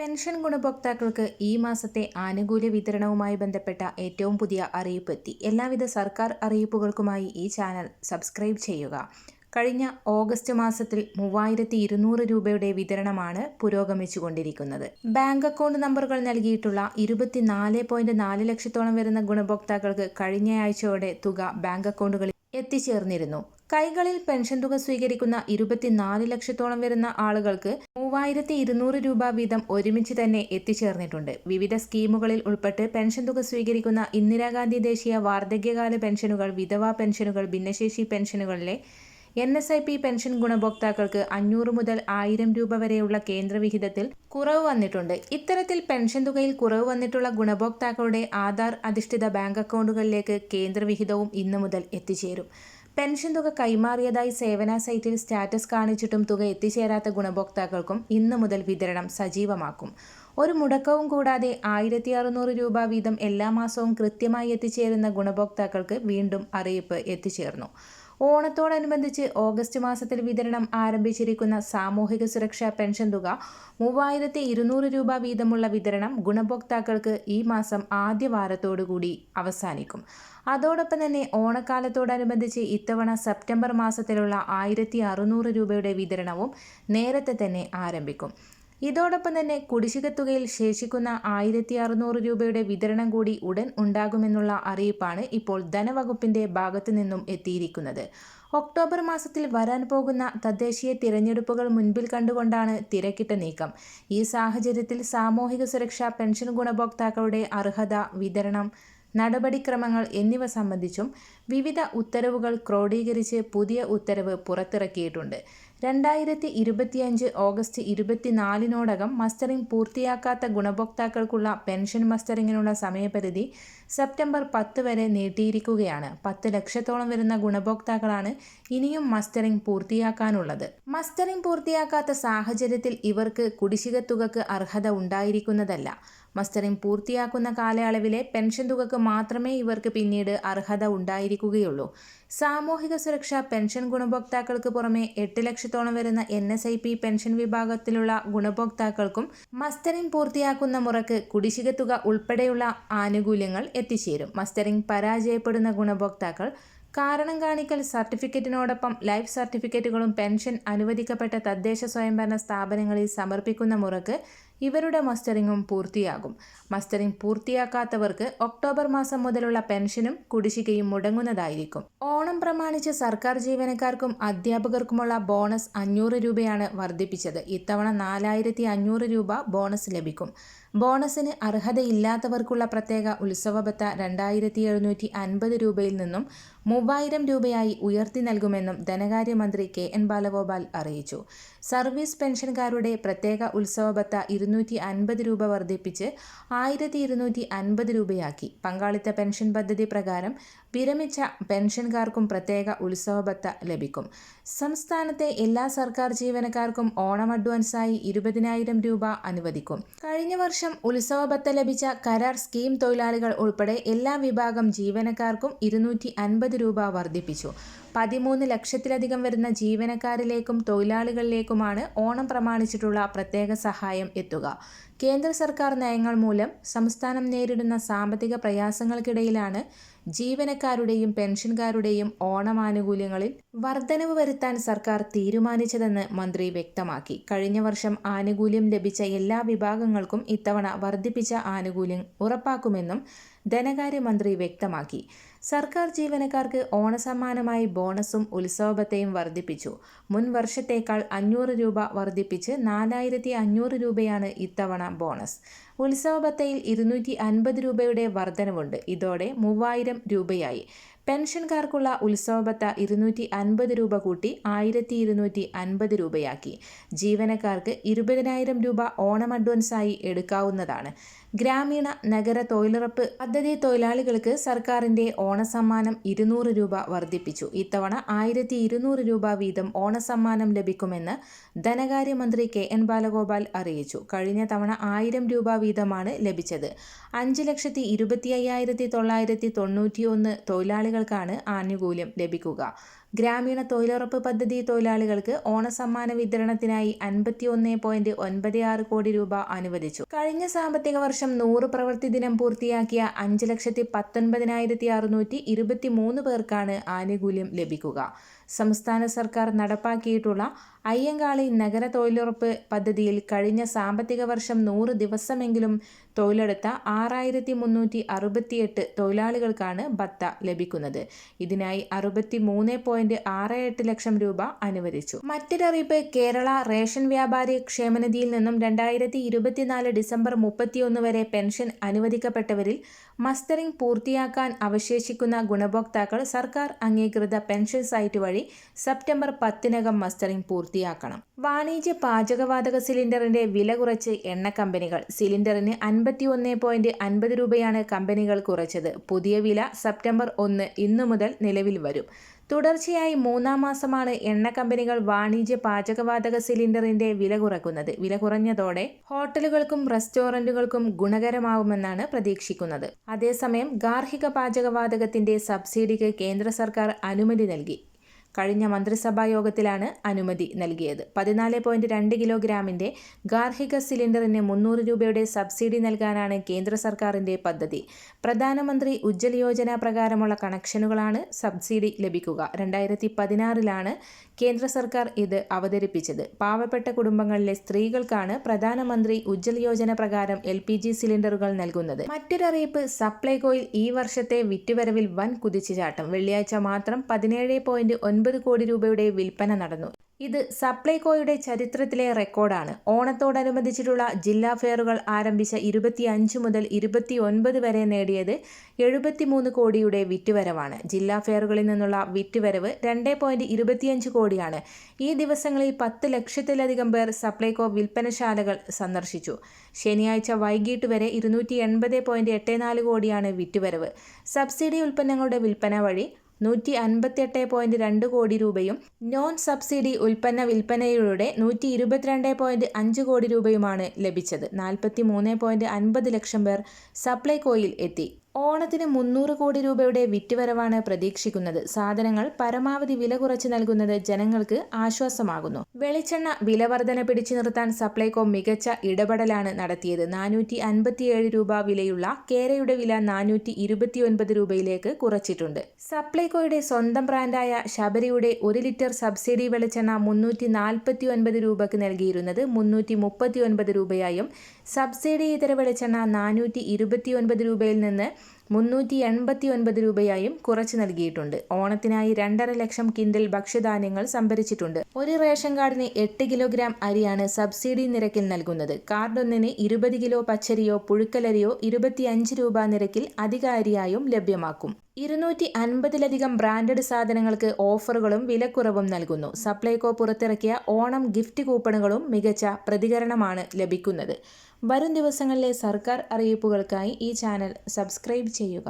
Pension ഗുണഭോക്താക്കൾക്ക് ഈ മാസത്തെ ആനുകൂല്യ വിതരണവുമായി ബന്ധപ്പെട്ട ഏറ്റവും പുതിയ അറിയിപ്പ് എത്തി എല്ലാവിധ സർക്കാർ അറിയിപ്പുകൾക്കുമായി ഈ ചാനൽ സബ്സ്ക്രൈബ് ചെയ്യുക. കഴിഞ്ഞ ഓഗസ്റ്റ് മാസത്തിൽ മൂവായിരത്തി ഇരുന്നൂറ് രൂപയുടെ വിതരണമാണ് പുരോഗമിച്ചുകൊണ്ടിരിക്കുന്നത്. ബാങ്ക് അക്കൗണ്ട് നമ്പറുകൾ നൽകിയിട്ടുള്ള ഇരുപത്തിനാല് പോയിന്റ് നാല് ലക്ഷത്തോളം വരുന്ന ഗുണഭോക്താക്കൾക്ക് കഴിഞ്ഞയാഴ്ചയോടെ തുക ബാങ്ക് അക്കൗണ്ടുകളിൽ എത്തിച്ചേർന്നിരുന്നു. കൈകളിൽ പെൻഷൻ തുക സ്വീകരിക്കുന്ന ഇരുപത്തിനാല് ലക്ഷത്തോളം വരുന്ന ആളുകൾക്ക് മൂവായിരത്തി ഇരുന്നൂറ് രൂപ വീതം ഒരുമിച്ച് തന്നെ എത്തിച്ചേർന്നിട്ടുണ്ട്. വിവിധ സ്കീമുകളിൽ ഉൾപ്പെട്ട് പെൻഷൻ തുക സ്വീകരിക്കുന്ന ഇന്ദിരാഗാന്ധി ദേശീയ വാർദ്ധക്യകാല പെൻഷനുകൾ വിധവാ പെൻഷനുകൾ ഭിന്നശേഷി പെൻഷനുകളിലെ N S I P pension ഗുണഭോക്താക്കൾക്ക് അഞ്ഞൂറ് മുതൽ ആയിരം രൂപ വരെയുള്ള കേന്ദ്രവിഹിതത്തിൽ കുറവ് വന്നിട്ടുണ്ട്. ഇത്തരത്തിൽ പെൻഷൻ തുകയിൽ കുറവ് വന്നിട്ടുള്ള ഗുണഭോക്താക്കളുടെ ആധാർ അധിഷ്ഠിത ബാങ്ക് അക്കൗണ്ടുകളിലേക്ക് കേന്ദ്രവിഹിതവും ഇന്നു മുതൽ എത്തിച്ചേരും. പെൻഷൻ തുക കൈമാറിയതായി സേവന സൈറ്റിൽ സ്റ്റാറ്റസ് കാണിച്ചിട്ടും തുക എത്തിച്ചേരാത്ത ഗുണഭോക്താക്കൾക്കും ഇന്നു മുതൽ വിതരണം സജീവമാക്കും. ഒരു മുടക്കവും കൂടാതെ ആയിരത്തി അറുന്നൂറ് രൂപ വീതം എല്ലാ മാസവും കൃത്യമായി എത്തിച്ചേരുന്ന ഗുണഭോക്താക്കൾക്ക് വീണ്ടും അറിയിപ്പ് എത്തിച്ചേർന്നു. ഓണത്തോടനുബന്ധിച്ച് ഓഗസ്റ്റ് മാസത്തിൽ വിതരണം ആരംഭിച്ചിരിക്കുന്ന സാമൂഹിക സുരക്ഷാ പെൻഷൻ തുക മൂവായിരത്തി ഇരുന്നൂറ് രൂപ വീതമുള്ള വിതരണം ഗുണഭോക്താക്കൾക്ക് ഈ മാസം ആദ്യ വാരത്തോടുകൂടി അവസാനിക്കും. അതോടൊപ്പം തന്നെ ഓണക്കാലത്തോടനുബന്ധിച്ച് ഇത്തവണ സെപ്റ്റംബർ മാസത്തിലുള്ള ആയിരത്തി രൂപയുടെ വിതരണവും നേരത്തെ തന്നെ ആരംഭിക്കും. ഇതോടൊപ്പം തന്നെ കുടിശ്ശിക തുകയിൽ ശേഷിക്കുന്ന ആയിരത്തി അറുന്നൂറ് രൂപയുടെ വിതരണം കൂടി ഉടൻ ഉണ്ടാകുമെന്നുള്ള അറിയിപ്പാണ് ഇപ്പോൾ ധനവകുപ്പിന്റെ ഭാഗത്തു നിന്നും എത്തിയിരിക്കുന്നത്. ഒക്ടോബർ മാസത്തിൽ വരാൻ പോകുന്ന തദ്ദേശീയ തിരഞ്ഞെടുപ്പുകൾ മുൻപിൽ കണ്ടുകൊണ്ടാണ് തിരക്കിട്ട നീക്കം. ഈ സാഹചര്യത്തിൽ സാമൂഹിക സുരക്ഷാ പെൻഷൻ ഗുണഭോക്താക്കളുടെ അർഹത വിതരണം നടപടിക്രമങ്ങൾ എന്നിവ സംബന്ധിച്ചും വിവിധ ഉത്തരവുകൾ ക്രോഡീകരിച്ച് പുതിയ ഉത്തരവ് പുറത്തിറക്കിയിട്ടുണ്ട്. രണ്ടായിരത്തി ഇരുപത്തിയഞ്ച് ഓഗസ്റ്റ് ഇരുപത്തിനാലിനോടകം മസ്റ്ററിംഗ് പൂർത്തിയാക്കാത്ത ഗുണഭോക്താക്കൾക്കുള്ള പെൻഷൻ മസ്റ്ററിങ്ങിനുള്ള സമയപരിധി സെപ്റ്റംബർ പത്ത് വരെ നീട്ടിയിരിക്കുകയാണ്. പത്ത് ലക്ഷത്തോളം വരുന്ന ഗുണഭോക്താക്കളാണ് ഇനിയും മസ്റ്ററിംഗ് പൂർത്തിയാക്കാനുള്ളത്. മസ്റ്ററിംഗ് പൂർത്തിയാക്കാത്ത സാഹചര്യത്തിൽ ഇവർക്ക് കുടിശ്ശിക തുകക്ക് അർഹത ഉണ്ടായിരിക്കുന്നതല്ല. മസ്റ്ററിംഗ് പൂർത്തിയാക്കുന്ന കാലയളവിലെ പെൻഷൻ തുകക്ക് മാത്രമേ ഇവർക്ക് പിന്നീട് അർഹത ഉണ്ടായിരിക്കുകയുള്ളൂ. സാമൂഹിക സുരക്ഷാ പെൻഷൻ ഗുണഭോക്താക്കൾക്ക് പുറമെ എട്ട് ലക്ഷത്തോളം വരുന്ന N S I P pension വിഭാഗത്തിലുള്ള ഗുണഭോക്താക്കൾക്കും മസ്റ്ററിംഗ് പൂർത്തിയാക്കുന്ന മുറക്ക് കുടിശ്ശിക തുക ഉൾപ്പെടെയുള്ള ആനുകൂല്യങ്ങൾ എത്തിച്ചേരും. മസ്റ്ററിംഗ് പരാജയപ്പെടുന്ന ഗുണഭോക്താക്കൾ കാരണം കാണിക്കൽ സർട്ടിഫിക്കറ്റിനോടൊപ്പം ലൈഫ് സർട്ടിഫിക്കറ്റുകളും പെൻഷൻ അനുവദിക്കപ്പെട്ട തദ്ദേശ സ്വയംഭരണ സ്ഥാപനങ്ങളിൽ സമർപ്പിക്കുന്ന മുറക്ക് ഇവരുടെ മസ്റ്ററിങ്ങും പൂർത്തിയാകും. മസ്റ്ററിംഗ് പൂർത്തിയാക്കാത്തവർക്ക് ഒക്ടോബർ മാസം മുതലുള്ള പെൻഷനും കുടിശ്ശികയും മുടങ്ങുന്നതായിരിക്കും. ഓണം പ്രമാണിച്ച് സർക്കാർ ജീവനക്കാർക്കും അധ്യാപകർക്കുമുള്ള ബോണസ് അഞ്ഞൂറ് രൂപയാണ് വർദ്ധിപ്പിച്ചത്. ഇത്തവണ നാലായിരത്തി അഞ്ഞൂറ് രൂപ ബോണസ് ലഭിക്കും. ബോണസിന് അർഹതയില്ലാത്തവർക്കുള്ള പ്രത്യേക ഉത്സവബത്ത രണ്ടായിരത്തി എഴുന്നൂറ്റി അൻപത് രൂപയിൽ നിന്നും മൂവായിരം രൂപയായി ഉയർത്തി നൽകുമെന്നും ധനകാര്യമന്ത്രി കെ എൻ ബാലഗോപാൽ അറിയിച്ചു. സർവീസ് പെൻഷൻകാരുടെ പ്രത്യേക ഉത്സവബത്ത ഇരുന്നൂറ്റി അൻപത് രൂപ വർദ്ധിപ്പിച്ച് ആയിരത്തി ഇരുന്നൂറ്റി അൻപത് രൂപയാക്കി. പങ്കാളിത്ത പെൻഷൻ പദ്ധതി പ്രകാരം വിരമിച്ച പെൻഷൻകാർക്കും പ്രത്യേക ഉത്സവബത്ത ലഭിക്കും. സംസ്ഥാനത്തെ എല്ലാ സർക്കാർ ജീവനക്കാർക്കും ഓണം അഡ്വാൻസായി ഇരുപതിനായിരം രൂപ അനുവദിക്കും. കഴിഞ്ഞ വർഷം ഉത്സവബത്ത ലഭിച്ച കരാർ സ്കീം തൊഴിലാളികൾ ഉൾപ്പെടെ എല്ലാ വിഭാഗം ജീവനക്കാർക്കും ഇരുന്നൂറ്റി രൂപ വർദ്ധിപ്പിച്ചു. പതിമൂന്ന് ലക്ഷത്തിലധികം വരുന്ന ജീവനക്കാരിലേക്കും തൊഴിലാളികളിലേക്കുമാണ് ഓണം പ്രമാണിച്ചിട്ടുള്ള പ്രത്യേക സഹായം എത്തുക. കേന്ദ്ര സർക്കാർ നയങ്ങൾ മൂലം സംസ്ഥാനം നേരിടുന്ന സാമ്പത്തിക പ്രയാസങ്ങൾക്കിടയിലാണ് ജീവനക്കാരുടെയും പെൻഷൻകാരുടെയും ഓണമാനുകൂല്യങ്ങളിൽ വർധനവ് വരുത്താൻ സർക്കാർ തീരുമാനിച്ചതെന്ന് മന്ത്രി വ്യക്തമാക്കി. കഴിഞ്ഞ വർഷം ആനുകൂല്യം ലഭിച്ച എല്ലാ വിഭാഗങ്ങൾക്കും ഇത്തവണ വർദ്ധിപ്പിച്ച ആനുകൂല്യം ഉറപ്പാക്കുമെന്നും ധനകാര്യമന്ത്രി വ്യക്തമാക്കി. സർക്കാർ ജീവനക്കാർക്ക് ഓണസമ്മാനമായി ബോണസും ഉത്സവത്തെയും വർദ്ധിപ്പിച്ചു. മുൻ വർഷത്തേക്കാൾ അഞ്ഞൂറ് രൂപ വർദ്ധിപ്പിച്ച് നാലായിരത്തി അഞ്ഞൂറ് രൂപയാണ് ഇത്തവണ ബോണസ്. ഉത്സവബത്തയിൽ ഇരുന്നൂറ്റി അൻപത് രൂപയുടെ വർധനവുണ്ട്. ഇതോടെ മൂവായിരം രൂപയായി. പെൻഷൻകാർക്കുള്ള ഉത്സവബത്ത ഇരുന്നൂറ്റി അൻപത് രൂപ കൂട്ടി ആയിരത്തി ഇരുന്നൂറ്റി അൻപത് രൂപയാക്കി. ജീവനക്കാർക്ക് ഇരുപതിനായിരം രൂപ ഓണം അഡ്വാൻസായി എടുക്കാവുന്നതാണ്. ഗ്രാമീണ നഗര തൊഴിലുറപ്പ് പദ്ധതി തൊഴിലാളികൾക്ക് സർക്കാരിന്റെ ഓണസമ്മാനം ഇരുന്നൂറ് രൂപ വർദ്ധിപ്പിച്ചു. ഇത്തവണ ആയിരത്തി ഇരുന്നൂറ് രൂപ വീതം ഓണസമ്മാനം ലഭിക്കുമെന്ന് ധനകാര്യമന്ത്രി കെ എൻ ബാലഗോപാൽ അറിയിച്ചു. കഴിഞ്ഞ തവണ ആയിരം രൂപ വീതമാണ് ലഭിച്ചത്. അഞ്ച് ലക്ഷത്തി ഇരുപത്തി അയ്യായിരത്തി തൊള്ളായിരത്തി തൊണ്ണൂറ്റിയൊന്ന് തൊഴിലാളികൾക്കാണ് ആനുകൂല്യം ലഭിക്കുക. ഗ്രാമീണ തൊഴിലുറപ്പ് പദ്ധതി തൊഴിലാളികൾക്ക് ഓണസമ്മാന വിതരണത്തിനായി അൻപത്തി ഒന്ന് പോയിന്റ് ഒൻപത് ആറ് കോടി രൂപ അനുവദിച്ചു. കഴിഞ്ഞ സാമ്പത്തിക വർഷം നൂറ് പ്രവൃത്തി ദിനം പൂർത്തിയാക്കിയ അഞ്ച് ലക്ഷത്തി പത്തൊൻപതിനായിരത്തി അറുന്നൂറ്റി ഇരുപത്തി മൂന്ന് പേർക്കാണ് ആനുകൂല്യം ലഭിക്കുക. സംസ്ഥാന സർക്കാർ നടപ്പാക്കിയിട്ടുള്ള അയ്യങ്കാളി നഗര തൊഴിലുറപ്പ് പദ്ധതിയിൽ കഴിഞ്ഞ സാമ്പത്തിക വർഷം നൂറ് ദിവസമെങ്കിലും തൊഴിലെടുത്ത ആറായിരത്തി മുന്നൂറ്റി അറുപത്തിയെട്ട് തൊഴിലാളികൾക്കാണ് ഭത്ത ലഭിക്കുന്നത്. ഇതിനായി അറുപത്തി മൂന്ന് പോയിന്റ് ആറ് എട്ട് ലക്ഷം രൂപ അനുവദിച്ചു. മറ്റൊരറിയിപ്പ് കേരള റേഷൻ വ്യാപാരി ക്ഷേമനിധിയിൽ നിന്നും രണ്ടായിരത്തി ഇരുപത്തിനാല് ഡിസംബർ മുപ്പത്തിയൊന്ന് വരെ പെൻഷൻ അനുവദിക്കപ്പെട്ടവരിൽ മസ്റ്ററിംഗ് പൂർത്തിയാക്കാൻ അവശേഷിക്കുന്ന ഗുണഭോക്താക്കൾ സർക്കാർ അംഗീകൃത പെൻഷൻ സൈറ്റ് വഴി സെപ്റ്റംബർ പത്തിനകം മസ്റ്ററിംഗ് പൂർത്തിയാക്കണം. വാണിജ്യ പാചകവാതക സിലിണ്ടറിന്റെ വില കുറച്ച് എണ്ണ കമ്പനികൾ. സിലിണ്ടറിന് അൻപത്തി ഒന്ന് പോയിന്റ് അൻപത് രൂപയാണ് കമ്പനികൾ കുറച്ചത്. പുതിയ വില സെപ്റ്റംബർ ഒന്ന് ഇന്നു മുതൽ നിലവിൽ വരും. തുടർച്ചയായി മൂന്നാം മാസമാണ് എണ്ണ കമ്പനികൾ വാണിജ്യ പാചകവാതക സിലിണ്ടറിന്റെ വില കുറക്കുന്നത്. വില കുറഞ്ഞതോടെ ഹോട്ടലുകൾക്കും റെസ്റ്റോറന്റുകൾക്കും ഗുണകരമാവുമെന്നാണ് പ്രതീക്ഷിക്കുന്നത്. അതേസമയം ഗാർഹിക പാചകവാതകത്തിന്റെ സബ്സിഡിക്ക് കേന്ദ്ര സർക്കാർ അനുമതി നൽകി. കഴിഞ്ഞ മന്ത്രിസഭാ യോഗത്തിലാണ് അനുമതി നൽകിയത്. പതിനാല് പോയിന്റ് രണ്ട് കിലോഗ്രാമിന്റെ ഗാർഹിക സിലിണ്ടറിന് മുന്നൂറ് രൂപയുടെ സബ്സിഡി നൽകാനാണ് കേന്ദ്ര സർക്കാരിന്റെ പദ്ധതി. പ്രധാനമന്ത്രി ഉജ്ജൽ യോജന പ്രകാരമുള്ള കണക്ഷനുകളാണ് സബ്സിഡി ലഭിക്കുക. രണ്ടായിരത്തി പതിനാറിലാണ് കേന്ദ്ര സർക്കാർ ഇത് അവതരിപ്പിച്ചത്. പാവപ്പെട്ട കുടുംബങ്ങളിലെ സ്ത്രീകൾക്കാണ് പ്രധാനമന്ത്രി ഉജ്ജൽ യോജന പ്രകാരം എൽ പി ജി സിലിണ്ടറുകൾ നൽകുന്നത്. മറ്റൊരറിയിപ്പ് സപ്ലൈകോയിൽ ഈ വർഷത്തെ വിറ്റുവരവിൽ വൻ കുതിച്ചുചാട്ടം. വെള്ളിയാഴ്ച മാത്രം പതിനേഴ് പോയിന്റ് ഒൻപത് കോടി രൂപയുടെ വിൽപ്പന നടന്നു. ഇത് സപ്ലൈകോയുടെ ചരിത്രത്തിലെ റെക്കോർഡാണ്. ഓണത്തോടനുബന്ധിച്ചിട്ടുള്ള ജില്ലാ ഫെയറുകൾ ആരംഭിച്ച ഇരുപത്തിയഞ്ച് മുതൽ ഇരുപത്തി ഒൻപത് വരെ നേടിയത് എഴുപത്തിമൂന്ന് കോടിയുടെ വിറ്റുവരവാണ്. ജില്ലാ ഫെയറുകളിൽ നിന്നുള്ള വിറ്റുവരവ് രണ്ട് പോയിന്റ് ഇരുപത്തിയഞ്ച് കോടിയാണ്. ഈ ദിവസങ്ങളിൽ പത്ത് ലക്ഷത്തിലധികം പേർ സപ്ലൈകോ വിൽപ്പനശാലകൾ സന്ദർശിച്ചു. ശനിയാഴ്ച വൈകിട്ട് വരെ ഇരുന്നൂറ്റി എൺപത് പോയിന്റ് എട്ട് നാല് കോടിയാണ് വിറ്റുവരവ്. സബ്സിഡി ഉൽപ്പന്നങ്ങളുടെ വിൽപ്പന വഴി നൂറ്റി അൻപത്തിയെട്ട് പോയിന്റ് രണ്ട് കോടി രൂപയും നോൺ സബ്സിഡി ഉൽപ്പന്ന വിൽപ്പനയിലൂടെ നൂറ്റി ഇരുപത്തിരണ്ട് പോയിന്റ് അഞ്ച് കോടി രൂപയുമാണ് ലഭിച്ചത്. നാൽപ്പത്തി മൂന്ന് പോയിന്റ് അൻപത് ലക്ഷം പേർ സപ്ലൈകോയിൽ എത്തി. ഓണത്തിന് മുന്നൂറ് കോടി രൂപയുടെ വിറ്റുവരവാണ് പ്രതീക്ഷിക്കുന്നത്. സാധനങ്ങൾ പരമാവധി വില കുറച്ച് നൽകുന്നത് ജനങ്ങൾക്ക് ആശ്വാസമാകുന്നു. വെളിച്ചെണ്ണ വിലവർധന പിടിച്ചു നിർത്താൻ സപ്ലൈകോ മികച്ച ഇടപെടലാണ് നടത്തിയത്. നാനൂറ്റി അൻപത്തിയേഴ് രൂപ വിലയുള്ള കേരയുടെ വില നാനൂറ്റി ഇരുപത്തിയൊൻപത് രൂപയിലേക്ക് കുറച്ചിട്ടുണ്ട്. സപ്ലൈകോയുടെ സ്വന്തം ബ്രാൻഡായ ശബരിയുടെ ഒരു ലിറ്റർ സബ്സിഡി വെളിച്ചെണ്ണ മുന്നൂറ്റി നാൽപ്പത്തി ഒൻപത് രൂപയ്ക്ക് നൽകിയിരുന്നത് മുന്നൂറ്റി മുപ്പത്തി ഒൻപത് രൂപയായും സബ്സിഡി ഇതര വെളിച്ചെണ്ണ നാനൂറ്റി ഇരുപത്തിയൊൻപത് രൂപയിൽ നിന്ന് മുന്നൂറ്റി എൺപത്തി ഒൻപത് രൂപയായും കുറച്ചു നൽകിയിട്ടുണ്ട്. ഓണത്തിനായി രണ്ടര ലക്ഷം കിൻഡൽ ഭക്ഷ്യധാന്യങ്ങൾ സംഭരിച്ചിട്ടുണ്ട്. ഒരു റേഷൻ കാർഡിന് എട്ട് കിലോഗ്രാം അരിയാണ് സബ്സിഡി നിരക്കിൽ നൽകുന്നത്. കാർഡ് ഒന്നിന് ഇരുപത് കിലോ പച്ചരിയോ പുഴുക്കലരിയോ ഇരുപത്തിയഞ്ച് രൂപ നിരക്കിൽ അധിക അരിയായും ലഭ്യമാക്കും. ഇരുന്നൂറ്റി അൻപതിലധികം ബ്രാൻഡഡ് സാധനങ്ങൾക്ക് ഓഫറുകളും വിലക്കുറവും നൽകുന്നു. സപ്ലൈകോ പുറത്തിറക്കിയ ഓണം ഗിഫ്റ്റ് കൂപ്പണുകളും മികച്ച പ്രതികരണമാണ് ലഭിക്കുന്നത്. വരും ദിവസങ്ങളിലെ സർക്കാർ അറിയിപ്പുകൾക്കായി ഈ ചാനൽ സബ്സ്ക്രൈബ് ചെയ്യുക.